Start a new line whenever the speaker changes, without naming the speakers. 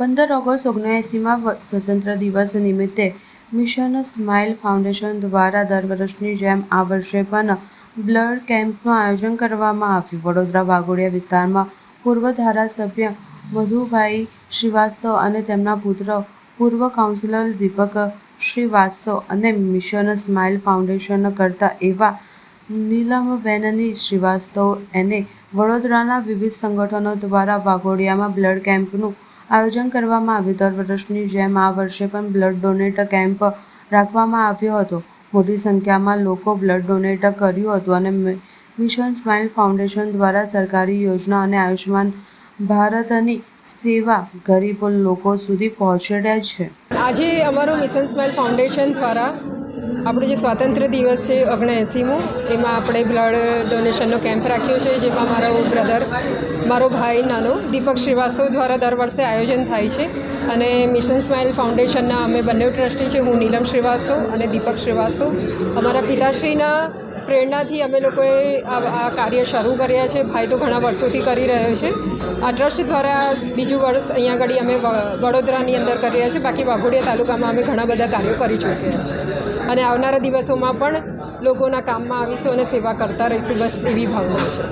પંદર ઓગસ્ટ ઓગણએંસીમાં સ્વતંત્ર દિવસ નિમિત્તે મિશન સ્માઇલ ફાઉન્ડેશન દ્વારા દર વર્ષની જેમ આ વર્ષે પણ બ્લડ કેમ્પનું આયોજન કરવામાં આવ્યું. વડોદરા વાઘોડિયા વિસ્તારમાં પૂર્વ ધારાસભ્ય મધુભાઈ શ્રીવાસ્તવ અને તેમના પુત્ર પૂર્વ કાઉન્સિલર દીપક શ્રીવાસ્તવ અને મિશન સ્માઇલ ફાઉન્ડેશન કરતા એવા નીલમબેનની શ્રીવાસ્તવ એને વડોદરાના વિવિધ સંગઠનો દ્વારા વાઘોડિયામાં બ્લડ કેમ્પનું આયોજન કરવામાં આવ્યું. દર વર્ષની જેમ આ વર્ષે પણ બ્લડ ડોનેટ કેમ્પ રાખવામાં આવ્યો હતો. મોટી સંખ્યામાં લોકો બ્લડ ડોનેટ કર્યું હતું અને મિશન સ્માઇલ ફાઉન્ડેશન દ્વારા સરકારી યોજના અને આયુષ્માન ભારતની સેવા ગરીબ લોકો સુધી પહોંચાડ્યા છે.
આજે અમારું મિશન સ્માઇલ ફાઉન્ડેશન દ્વારા આપણો જે સ્વાતંત્ર્ય દિવસ છે ઓગણએંસીમો, એમાં આપણે બ્લડ ડોનેશનનો કેમ્પ રાખ્યો છે, જેમાં મારો બ્રધર મારો ભાઈ, નાનો, દીપક શ્રીવાસ્તવ દ્વારા દર વર્ષે આયોજન થાય છે. અને મિશન સ્માઇલ ફાઉન્ડેશનના અમે બંને ટ્રસ્ટી છે, હું નીલમ શ્રીવાસ્તવ અને દીપક શ્રીવાસ્તવ. અમારા પિતાશ્રીના પ્રેરણાથી અમે લોકોએ આ કાર્ય શરૂ કર્યા છે. ભાઈ તો ઘણા વર્ષોથી કરી રહ્યો છે. આ ટ્રસ્ટ દ્વારા બીજું વર્ષ અહીંયા આગળ અમે વડોદરાની અંદર કરી રહ્યા છીએ બાકી વાઘોડિયા તાલુકામાં અમે ઘણા બધા કાર્યો કરી ચૂક્યા છીએ અને આવનારા દિવસોમાં પણ લોકોના કામમાં આવીશું અને સેવા કરતા રહીશું. બસ એવી ભાવના છે.